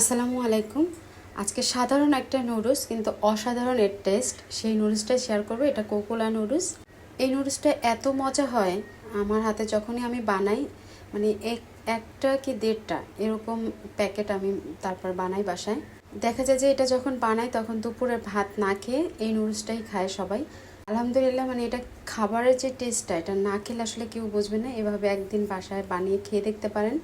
আসসালামু আলাইকুম। আজকে সাধারণ একটা নুডলস, কিন্তু অসাধারণ এর টেস্ট। সেই নুডলসটাই শেয়ার করব। এটা কোকোলা নুডলস। এই নুডলসটা এত মজা হয়, আমার হাতে যখনই আমি বানাই মানে এক, একটা কি দেড়টা এরকম প্যাকেট আমি তারপর বানাই বাসায়। দেখা যায় যে এটা যখন বানাই, তখন দুপুরে ভাত না খেয়ে এই নুডলসটাই খায় সবাই। আলহামদুলিল্লাহ মানে এটা খাবারের যে টেস্টটা এটা না খেলে আসলে কেউ বুঝবে না। এভাবে একদিন বাসায় বানিয়ে খেয়ে দেখতে পারেন।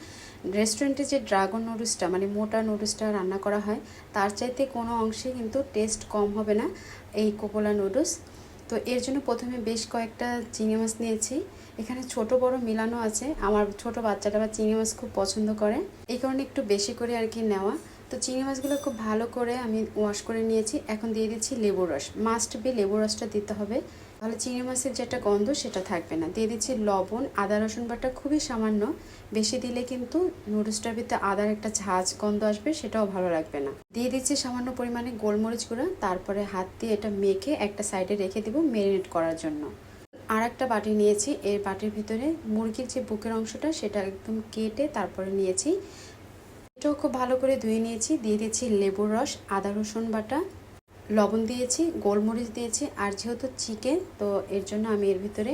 রেস্টুরেন্টে যে ড্রাগন নুডলসটা মানে মোটা নুডলসটা রান্না করা হয়, তার চাইতে কোনো অংশে কিন্তু টেস্ট কম হবে না এই কোকোলা নুডলস তো এর জন্য প্রথমে বেশ কয়েকটা চিংড়ি মাছ নিয়েছি। এখানে ছোট বড় মিলানো আছে। আমার ছোট বাচ্চাটা বা চিংড়ি মাছ খুব পছন্দ করে। এই কারণে একটু বেশি করে আর কি নেওয়া। তো চিংড়ি মাছগুলো খুব ভালো করে আমি ওয়াশ করে নিয়েছি। এখন দিয়ে দিচ্ছি লেবুর রস। মাস্ট বি লেবুর রসটা দিতে হবে। তাহলে চিংড়ি মাছের যেটা গন্ধ সেটা থাকবে না। দিয়ে দিচ্ছি লবণ, আদা, রসুন বাটা খুবই সামান্য। বেশি দিলে কিন্তু নুডলসটার ভিতরে আদার একটা ঝাঁজ গন্ধ আসবে, সেটাও ভালো লাগবে না। দিয়ে দিচ্ছি সামান্য পরিমাণে গোলমরিচ গুঁড়া। তারপরে হাত দিয়ে এটা মেখে একটা সাইডে রেখে দেবো মেরিনেট করার জন্য। আর একটা বাটি নিয়েছি। এর বাটির ভিতরে মুরগির যে বুকের অংশটা, সেটা একদম কেটে তারপরে নিয়েছি। এটাও খুব ভালো করে ধুয়ে নিয়েছি। দিয়ে দিচ্ছি লেবুর রস, আদা, রসুন বাটা। লবণ দিয়েছি, গোলমরিচ দিয়েছি, আর যেহেতু চিকেন, তো এর জন্য আমি এর ভিতরে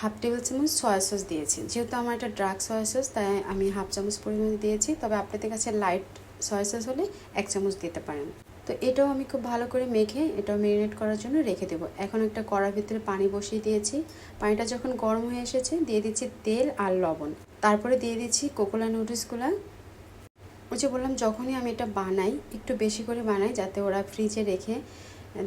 হাফ টেবিল চামচ সয়া সস দিয়েছি। যেহেতু আমার এটা ড্রাগ সয়া সস, তাই আমি হাফ চামচ পরিমাণে দিয়েছি। তবে আপনাদের কাছে লাইট সয়া সস হলে এক চামচ দিতে পারেন। তো এটাও আমি খুব ভালো করে মেখে, এটাও মেরিনেট করার জন্য রেখে দেবো। এখন একটা কড়ার ভিতরে পানি বসিয়ে দিয়েছি। পানিটা যখন গরম হয়ে এসেছে, দিয়ে দিচ্ছি তেল আর লবণ। তারপরে দিয়ে দিচ্ছি কোকোলা নুডলসগুলো ওই যে বললাম, যখনই আমি এটা বানাই, একটু বেশি করে বানাই যাতে ওরা ফ্রিজে রেখে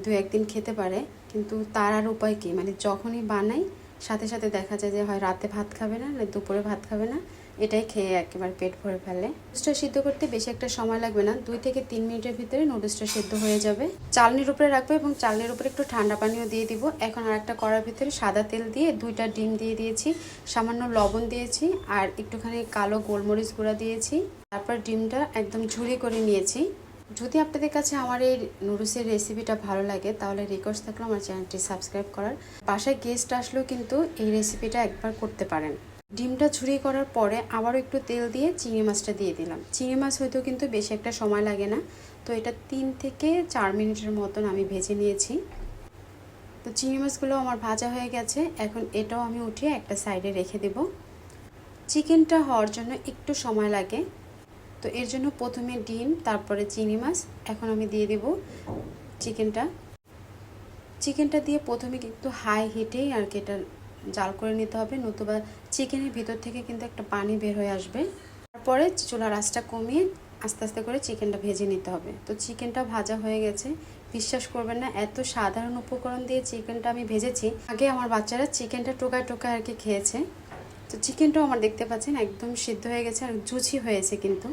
দু একদিন খেতে পারে। কিন্তু তার আর উপায় কী? মানে যখনই বানাই, সাথে সাথে দেখা যায় যে, হয় রাতে ভাত খাবে না না দুপুরে ভাত খাবে না, এটাই খেয়ে একেবারে পেট ভরে ফেলে। নুডলসটা সিদ্ধ করতে বেশি একটা সময় লাগবে না, দুই থেকে তিন মিনিটের ভিতরে নুডলসটা সিদ্ধ হয়ে যাবে। চালনির উপরে রাখব এবং চালনির উপরে একটু ঠান্ডা পানিও দিয়ে দিব। এখন আর একটা কড়ার ভিতরে সাদা তেল দিয়ে দুইটা ডিম দিয়ে দিয়েছি, সামান্য লবণ দিয়েছি, আর একটুখানি কালো গোলমরিচ গুঁড়া দিয়েছি। তারপর ডিমটা একদম ঝুরি করে নিয়েছি। যদি আপনাদের কাছে আমার এই নুডলসের রেসিপিটা ভালো লাগে, তাহলে রিকোয়েস্ট থাকল আমার চ্যানেলটি সাবস্ক্রাইব করার। বাসায় গেস্ট আসলেও কিন্তু এই রেসিপিটা একবার করতে পারেন। ডিমটা ঝুরি করার পরে আবারও একটু তেল দিয়ে চিংড়ি মাছটা দিয়ে দিলাম। চিংড়ি মাছ হয়তো কিন্তু বেশি একটা সময় লাগে না। তো এটা তিন থেকে চার মিনিটের মতন আমি ভেজে নিয়েছি। তো চিংড়ি মাছগুলো আমার ভাজা হয়ে গেছে। এখন এটাও আমি উঠিয়ে একটা সাইডে রেখে দেব। চিকেনটা হওয়ার জন্য একটু সময় লাগে। তো এর জন্য প্রথমে ডিম, তারপরে চিংড়ি মাছ। এখন আমি দিয়ে দেব চিকেনটা। চিকেনটা দিয়ে প্রথমে কিন্তু হাই হিটেই আর কি এটা জাল করে নিতে হবে, নতুবা চিকেনের ভিতর থেকে কিন্তু একটা পানি বের হয়ে আসবে। তারপরে চুলার আঁচটা কমিয়ে আস্তে আস্তে করে চিকেনটা ভেজে নিতে হবে। তো চিকেনটা ভাজা হয়ে গেছে। বিশ্বাস করবেন না, এত সাধারণ উপকরণ দিয়ে চিকেনটা আমি ভেজেছি। আগে আমার বাচ্চারা চিকেনটা টোকায় টোকায় আর কি খেয়েছে। তো চিকেনটাও আমার দেখতে পাচ্ছেন, একদম সিদ্ধ হয়ে গেছে আর জুচি হয়েছে কিন্তু।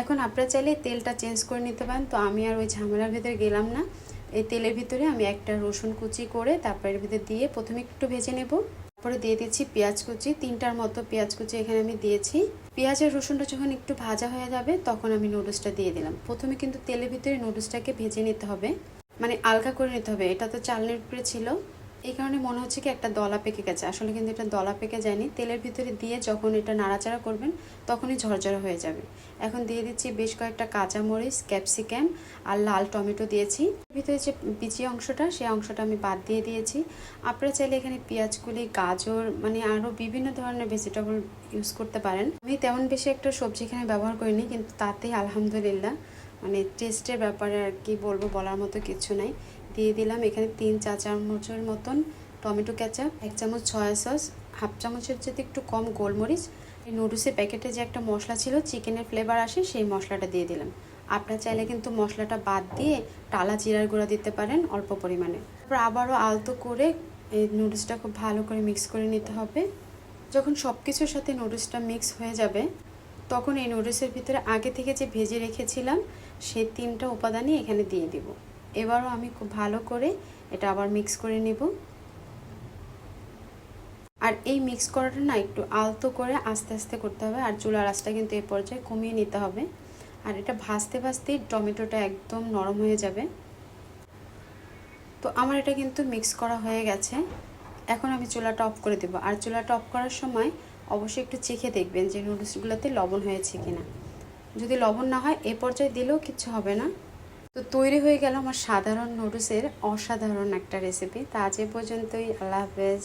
এখন আপনারা চাইলে তেলটা চেঞ্জ করে নিতে পারেন, তো আমি আর ওই ঝামেলার ভেতরে গেলাম না। এই তেলের ভিতরে আমি একটা রসুন কুচি করে তারপর ভিতরে দিয়ে প্রথমে একটু ভেজে নেব। তারপরে দিয়ে দিচ্ছি পেঁয়াজ কুচি, তিনটার মতো পেঁয়াজ কুচি এখানে আমি দিয়েছি। পেঁয়াজের রসুনটা যখন একটু ভাজা হয়ে যাবে তখন আমি নুডলসটা দিয়ে দিলাম। প্রথমে কিন্তু তেলের ভিতরে নুডলসটাকে ভেজে নিতে হবে মানে আলগা করে নিতে হবে। এটা তো চালনির উপরে ছিল। এই কারণে মনে হচ্ছে কি একটা দলা পেকে গেছে। আসলে কিন্তু এটা দলা পেকে যায়নি। তেলের ভিতরে দিয়ে যখন এটা নাড়াচাড়া করবেন, তখনই ঝরঝরা হয়ে যাবে। এখন দিয়ে দিচ্ছি বেশ কয়েকটা কাঁচামরিচ, ক্যাপসিকাম আর লাল টমেটো দিয়েছি। ভিতরে যে বিচি অংশটা, সেই অংশটা আমি বাদ দিয়ে দিয়েছি। আপনারা চাইলে এখানে পেঁয়াজগুলি গাজর মানে আরও বিভিন্ন ধরনের ভেজিটেবল ইউজ করতে পারেন। আমি তেমন বেশি একটা সবজি এখানে ব্যবহার করিনি, কিন্তু তাতেই আলহামদুলিল্লাহ। মানে টেস্টের ব্যাপারে আর কি বলব বলার মতো কিছু নাই। দিয়ে দিলাম। এখানে তিন চা চামচের মতন টমেটো ক্যাচাপ এক চামচ সয়া সস, হাফ চামচের চেয়ে একটু কম গোলমরিচ। এই নুডলসের প্যাকেটে যে একটা মশলা ছিল, চিকেনের ফ্লেভার আসে, সেই মশলাটা দিয়ে দিলাম। আপনার চাইলে কিন্তু মশলাটা বাদ দিয়ে টালা জিরার গুঁড়া দিতে পারেন অল্প পরিমাণে। তারপর আবারও আলতো করে এই নুডলসটা খুব ভালো করে মিক্স করে নিতে হবে। যখন সব কিছুর সাথে নুডলসটা মিক্স হয়ে যাবে, তখন এই নুডলসের ভিতরে আগে থেকে যে ভেজে রেখেছিলাম সেই তিনটা উপাদানই এখানে দিয়ে দিব। এবারও আমি খুব ভালো করে এটা আবার মিক্স করে নেব। আর এই মিক্স করাটা না একটু আলতো করে আস্তে আস্তে করতে হবে আর চুলার আঁচটা কিন্তু এ পর্যায়ে কমিয়ে নিতে হবে। আর এটা ভাজতে ভাজতেই টমেটোটা একদম নরম হয়ে যাবে। তো আমার এটা কিন্তু মিক্স করা হয়ে গেছে। এখন আমি চুলাটা অফ করে দেবো। আর চুলাটা অফ করার সময় অবশ্যই একটু চেখে দেখবেন যে নুডলসগুলোতে লবণ হয়েছে কিনা। যদি লবণ না হয়, এ পর্যায়ে দিলেও কিচ্ছু হবে না। তো তৈরি হয়ে গেল আমার সাধারণ নুডলসের অসাধারণ একটা রেসিপি তা আজ এ পর্যন্তই, আল্লাহ হাফেজ।